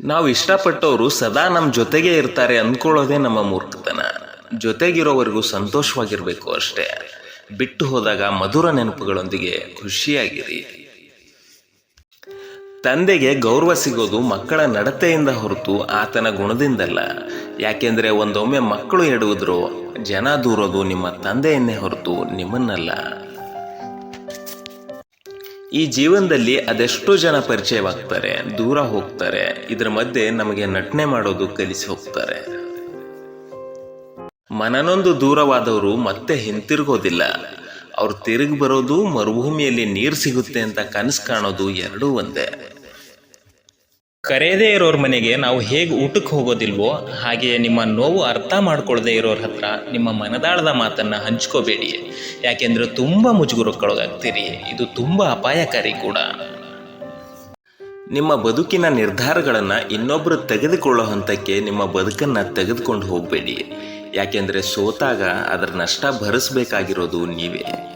ನಾವು ಇಷ್ಟಪಟ್ಟವರು ಸದಾ ನಮ್ಮ ಜೊತೆಗೆ ಇರ್ತಾರೆ ಅಂದ್ಕೊಳ್ಳೋದೇ ನಮ್ಮ ಮೂರ್ಖತನ. ಜೊತೆಗಿರೋವರೆಗೂ ಸಂತೋಷವಾಗಿರಬೇಕು ಅಷ್ಟೇ. ಬಿಟ್ಟು ಹೋದಾಗ ಮಧುರ ನೆನಪುಗಳೊಂದಿಗೆ ಖುಷಿಯಾಗಿರಿ. ತಂದೆಗೆ ಗೌರವ ಸಿಗೋದು ಮಕ್ಕಳ ನಡತೆಯಿಂದ ಹೊರತು ಆತನ ಗುಣದಿಂದಲ್ಲ. ಯಾಕೆಂದ್ರೆ ಒಂದೊಮ್ಮೆ ಮಕ್ಕಳು ಎಡುವುದ್ರು, ಜನ ದೂರೋದು ನಿಮ್ಮ ತಂದೆಯನ್ನೇ ಹೊರತು ನಿಮ್ಮನ್ನಲ್ಲ. ಈ ಜೀವನದಲ್ಲಿ ಅದೆಷ್ಟೋ ಜನ ಪರಿಚಯವಾಗ್ತಾರೆ, ದೂರ ಹೋಗ್ತಾರೆ, ಇದರ ಮಧ್ಯೆ ನಮಗೆ ನಟನೆ ಮಾಡೋದು ಕಲಿಸಿ ಹೋಗ್ತಾರೆ. ಮನನೊಂದು ದೂರವಾದವರು ಮತ್ತೆ ಹಿಂತಿರುಗೋದಿಲ್ಲ. ಅವ್ರು ತಿರುಗಿ ಬರೋದು ಮರುಭೂಮಿಯಲ್ಲಿ ನೀರು ಸಿಗುತ್ತೆ ಅಂತ ಕನಸು ಕಾಣೋದು ಎರಡೂ ಒಂದೇ. ಕರೆಯದೇ ಇರೋರ ಮನೆಗೆ ನಾವು ಹೇಗೆ ಊಟಕ್ಕೆ ಹೋಗೋದಿಲ್ವೋ ಹಾಗೆಯೇ ನಿಮ್ಮ ನೋವು ಅರ್ಥ ಮಾಡ್ಕೊಳ್ಳದೆ ಇರೋರ ಹತ್ರ ನಿಮ್ಮ ಮನದಾಳದ ಮಾತನ್ನು ಹಂಚ್ಕೋಬೇಡಿ. ಯಾಕೆಂದ್ರೆ ತುಂಬ ಮುಜುಗುರಕ್ಕೊಳಗಾಗ್ತೀರಿ. ಇದು ತುಂಬ ಅಪಾಯಕಾರಿ ಕೂಡ. ನಿಮ್ಮ ಬದುಕಿನ ನಿರ್ಧಾರಗಳನ್ನು ಇನ್ನೊಬ್ಬರು ತೆಗೆದುಕೊಳ್ಳೋ ಹಂತಕ್ಕೆ ನಿಮ್ಮ ಬದುಕನ್ನು ತೆಗೆದುಕೊಂಡು ಹೋಗಬೇಡಿ. ಯಾಕೆಂದರೆ ಸೋತಾಗ ಅದರ ನಷ್ಟ ಭರಿಸಬೇಕಾಗಿರೋದು ನೀವೇ.